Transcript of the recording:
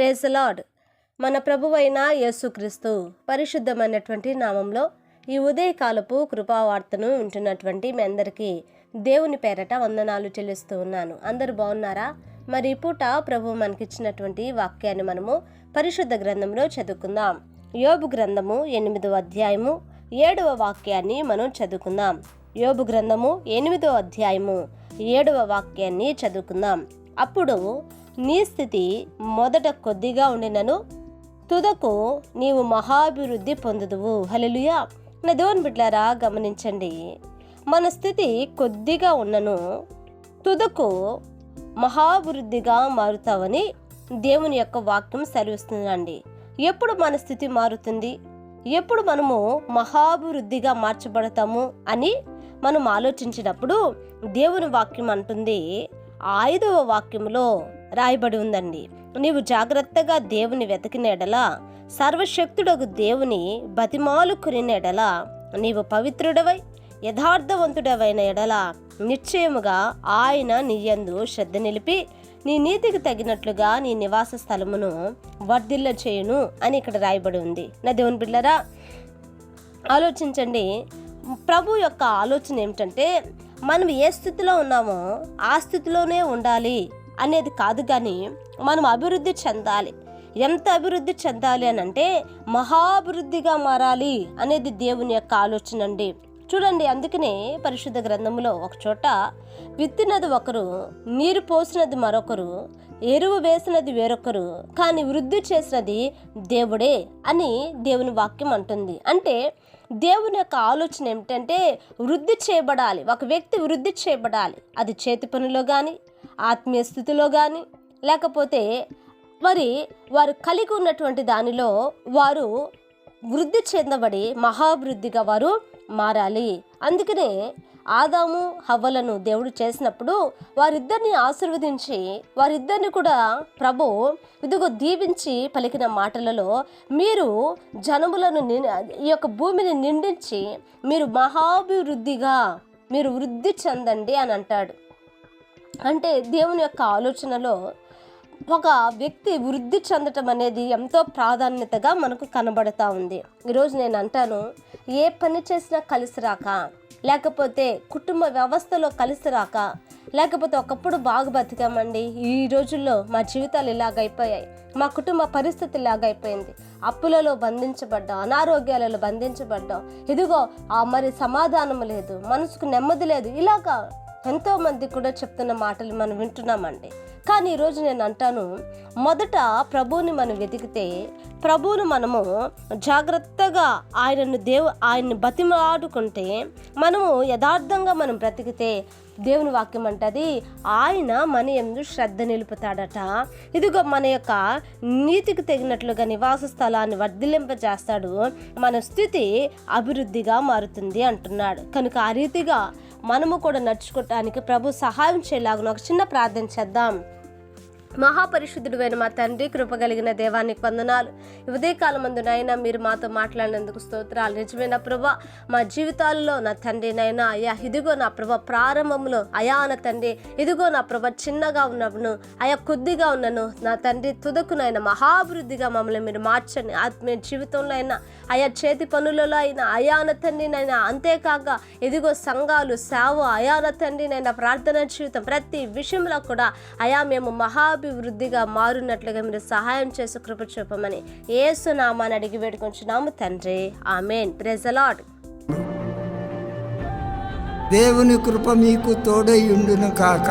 Praise lord మన ప్రభువైన యేసుక్రీస్తు పరిశుద్ధమైనటువంటి నామంలో ఈ ఉదయకాలపు కృపావార్తను వింటున్నటువంటి మీ అందరికీ దేవుని పేరట వందనాలు చెల్లిస్తూ ఉన్నాను. అందరు బాగున్నారా? మరి పూట ప్రభు మనకిచ్చినటువంటి వాక్యాన్ని మనము పరిశుద్ధ గ్రంథంలో చదువుకుందాం. యోబు గ్రంథము ఎనిమిదవ అధ్యాయము ఏడవ వాక్యాన్ని మనం చదువుకుందాం. యోబు గ్రంథము ఎనిమిదవ అధ్యాయము ఏడవ వాక్యాన్ని చదువుకుందాం. అప్పుడు నీ స్థితి మొదట కొద్దిగా ఉండినను. తుదకు నీవు మహాభివృద్ధి పొందుదువు. హలలుయా నా దేవుని బిడ్డారా గమనించండి. మన స్థితి కొద్దిగా ఉన్నను. తుదకు మహాభివృద్ధిగా మారుతావని దేవుని యొక్క వాక్యం సెలవిస్తుందండి. ఎప్పుడు మన స్థితి మారుతుంది? ఎప్పుడు మనము మహాభివృద్ధిగా మార్చబడతాము అని మనం ఆలోచించినప్పుడు దేవుని వాక్యం అంటుంది. ఐదవ వాక్యంలో రాయబడి ఉందండి. నీవు జాగ్రత్తగా దేవుని వెతికిన సర్వశక్తుడకు సర్వశక్తుడగు దేవుని బతిమాలుకుని ఎడల నీవు పవిత్రుడవై యథార్థవంతుడవైన ఎడల నిశ్చయముగా ఆయన నీయందు శ్రద్ధ నిలిపి నీ నీతికి తగినట్లుగా నీ నివాస స్థలమును వర్ధిల్ల చేయును అని ఇక్కడ రాయబడి ఉంది. నా దేవుని బిడ్డరా ఆలోచించండి. ప్రభు యొక్క ఆలోచన ఏమిటంటే మనం ఏ స్థితిలో ఉన్నామో ఆ స్థితిలోనే ఉండాలి. అనేది కాదు కానీ మనం అభివృద్ధి చెందాలి. ఎంత అభివృద్ధి చెందాలి అని అంటే మహాభివృద్ధిగా మారాలి అనేది దేవుని యొక్క ఆలోచన అండి. చూడండి అందుకనే పరిశుద్ధ గ్రంథంలో ఒక చోట విత్తినది ఒకరు నీరు పోసినది మరొకరు ఎరువు వేసినది వేరొకరు కానీ వృద్ధి చేసినది దేవుడే అని దేవుని వాక్యం అంటుంది. అంటే దేవుని యొక్క ఆలోచన ఏమిటంటే వృద్ధి చేయబడాలి. ఒక వ్యక్తి వృద్ధి చేయబడాలి. అది చేతి పనిలో కానీ ఆత్మీయ స్థితిలో కానీ లేకపోతే మరి వారు కలిగి ఉన్నటువంటి దానిలో వారు వృద్ధి చెందబడి మహాభివృద్ధిగా వారు మారాలి. అందుకనే ఆదాము హవ్వలను దేవుడు చేసినప్పుడు వారిద్దరిని ఆశీర్వదించి వారిద్దరిని కూడా ప్రభు ఇదిగో దీవించి పలికిన మాటలలో మీరు జనములను ని- ఈ యొక్క భూమిని నిండించి మీరు మహాభివృద్ధిగా మీరు వృద్ధి చెందండి అని అంటాడు. అంటే దేవుని యొక్క ఆలోచనలో ఒక వ్యక్తి వృద్ధి చెందటం అనేది ఎంతో ప్రాధాన్యతగా మనకు కనబడతా ఉంది. ఈరోజు నేను అంటాను ఏ పని చేసినా కలిసి రాక లేకపోతే కుటుంబ వ్యవస్థలో కలిసి రాక లేకపోతే ఒకప్పుడు బాగా బతికామండి ఈ రోజుల్లో మా జీవితాలు ఇలాగైపోయాయి మా కుటుంబ పరిస్థితి ఇలాగైపోయింది. అప్పులలో బంధించబడ్డాం అనారోగ్యాలలో బంధించబడ్డాం. ఇదిగో ఆ మరి సమాధానం లేదు మనసుకు నెమ్మది లేదు ఇలాగా ఎంతోమంది కూడా చెప్తున్న మాటలు మనం వింటున్నామండి. కానీ ఈరోజు నేను అంటాను మొదట ప్రభువుని మనం వెతికితే ప్రభువును మనము జాగ్రత్తగా ఆయనను దేవు ఆయన్ని బతిమాడుకుంటే మనము యథార్థంగా మనం బ్రతికితే దేవుని వాక్యం అంటది ఆయన మన ఎందు శ్రద్ధ నిలుపుతాడట. ఇదిగో మన యొక్క నీతికి తగినట్లుగా నివాస స్థలాన్ని వర్ధిలింపజేస్తాడు మన స్థితి అభివృద్ధిగా మారుతుంది అంటున్నాడు. కనుక ఆ రీతిగా మనము కూడా నడుచుకోవటానికి ప్రభు సహాయం చేయలాగున. ఒక చిన్న ప్రార్థన చేద్దాం. మహాపరిశుద్ధుడైన మా తండ్రి కృప కలిగిన దేవానికి వందనాలు. ఈ ఉదయకాలం మీరు మాతో మాట్లాడినందుకు స్తోత్రాలు. నిజమైన ప్రభా మా జీవితాల్లో నా తండ్రి నైనా అయ్యా ఇదిగో నా ప్రభ ప్రారంభంలో అయా నా తండ్రి ఇదిగో నా ప్రభ చిన్నగా ఉన్నను అయా కొద్దిగా ఉన్నను. నా తండ్రి తుదకునైనా మహాభివృద్ధిగా మమ్మల్ని మీరు మార్చండి. ఆత్మీయ జీవితంలో అయినా అయా చేతి పనులలో అయినా అయాన తండ్రినైనా అంతేకాక ఇదిగో సంఘాలు సేవ అయాన తండ్రినైనా ప్రార్థన జీవితం ప్రతి విషయంలో కూడా అయా మేము మహాభి అభివృద్ధిగా మారున్నట్లుగా మీరు సహాయం చేసి కృప చూపమని ఏసునామాని అడిగి వేడుకొంచున్నాము తండ్రి. ఆమెన్. ప్రెజలాడ్ దేవుని కృప మీకు తోడై ఉండును కాక.